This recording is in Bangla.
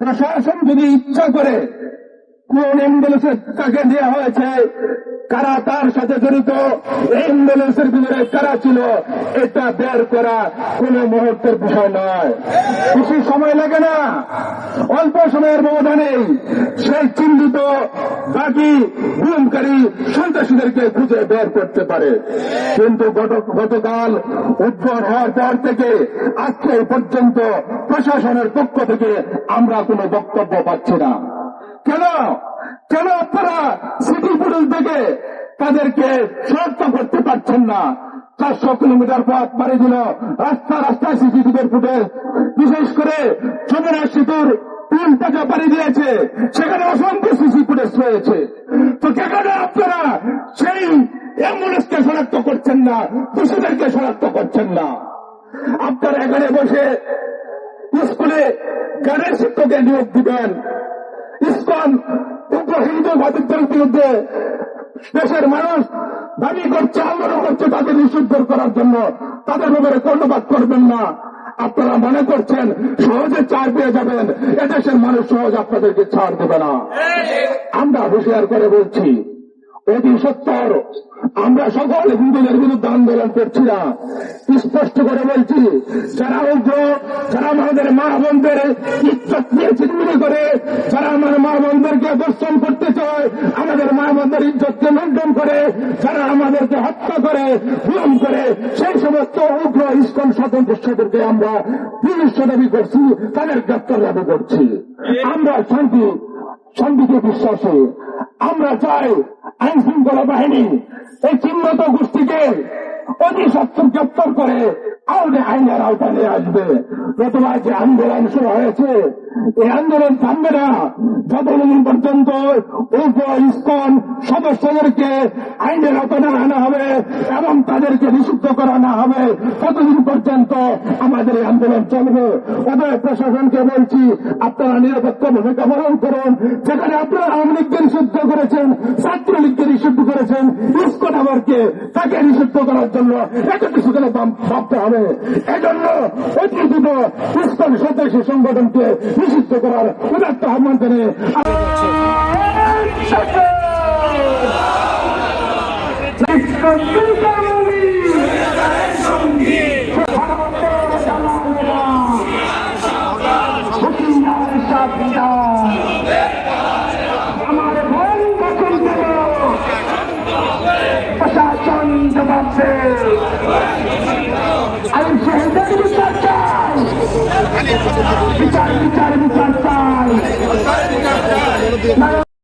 প্রশাসন যদি ইচ্ছা করে কোন অ্যাম্বুলেন্সের তাকে দেওয়া হয়েছে কারা তার সাথে জড়িত অ্যাম্বুলেন্সের ভিতরে কারা ছিল, এটা বের করা কোন মুহূর্তের বিষয় নয়। বেশি সময় লাগে না। অল্প সময়ের ব্যবধানে সেই চিহ্নিত বাকি গুমকারী সন্ত্রাসীদেরকে খুঁজে বের করতে পারে। কিন্তু গতকাল উদ্ভর হওয়ার পর থেকে আজকে পর্যন্ত প্রশাসনের পক্ষ থেকে আমরা কোনো বক্তব্য পাচ্ছি না। কেন? কেন আপনারা সিটি পুলিশ থেকে তাদেরকে পারছেন না। চারশো কিলোমিটার পথ পাড়ি দিল রাস্তা রাস্তায় সিসিটিভির ফুটেজ। বিশেষ করে যমুনা সেতুর তিন টাকা পাড়ি দিয়েছে। সেখানে অসংখ্য সিসি ফুটেজ রয়েছে। তো যেখানে আপনারা সেই অ্যাম্বুলেন্সকে শনাক্ত করছেন না দোষীদেরকে শনাক্ত করছেন না। আপনারা এখানে বসে স্কুলে গানের শিক্ষকের নিয়োগ দিবেন। ইসকন উগ্র হিন্দু ভাতৃত্বের বিরুদ্ধে দেশের মানুষ দাবি করছে আন্দোলন করছে তাদের নিষিদ্ধ করার জন্য। তাদের ব্যাপারে কর্ণপাত করবেন না। আপনারা মনে করছেন, সহজে ছাড় পেয়ে যাবেন। এদেশের মানুষ সহজ আপনাদেরকে ছাড় দেবে না। আমরা হুঁশিয়ার করে বলছি অতি সত্তর আমরা সকল হিন্দুদের বিরুদ্ধে আন্দোলন করছি না। স্পষ্ট করে বলছি, যারা উগ্র, যারা আমাদের মা বোনদের ইজ্জত নিয়ে চিহ্নিত করে যারা আমার মা বোনদেরকে দর্শন করতে চায় আমাদের মা বোনদের ইজ্জতকে লন্ডন করে, যারা আমাদেরকে হত্যা করে, খুন করে, সেই সমস্ত উগ্র ইস্কন পোষাদেরকে আমরা পুলিশ দাবি করছি, তাদের গ্রেপ্তার দাবি করছি। আমরা শান্তি শান্তিকে বিশ্বাসী। আমরা চাই আইন শৃঙ্খলা বাহিনী এই চিহ্নত গোষ্ঠীকে অতি সত্তর গ্রেপ্তার করে আউনে আইনের আওতায় নিয়ে আসবে। নতুবা যে আন্দোলন শুরু হয়েছে, এই আন্দোলন থামবে না। যতদিন পর্যন্ত উপ ইস্কন সদস্যদেরকে আইনের আওতায় না আনা হবে এবং তাদেরকে নিষিদ্ধ করা না হবে, ততদিন পর্যন্ত আমাদের এই আন্দোলন চলবে। অতএব প্রশাসনকে বলছি, আপনারা নিরাপত্ত ভূমিকা পালন করুন। যেখানে আপনারা আওয়ামী লীগকে নিষিদ্ধ করেছেন ছাত্রলীগকে নিষিদ্ধ করেছেন, ইস্কন আবারকে তাকে নিষিদ্ধ করার জন্য একটি সেখানে ভাবতে হবে? এজন্য অতি দ্রুত ইস্কন সন্ত্রাসী সংগঠনকে নিষিদ্ধ করার উদাত্ত আহ্বান জানিয়ে আমার মন পছন্দ প্রশাসন জবাব বিচার বিচার বিচার চাই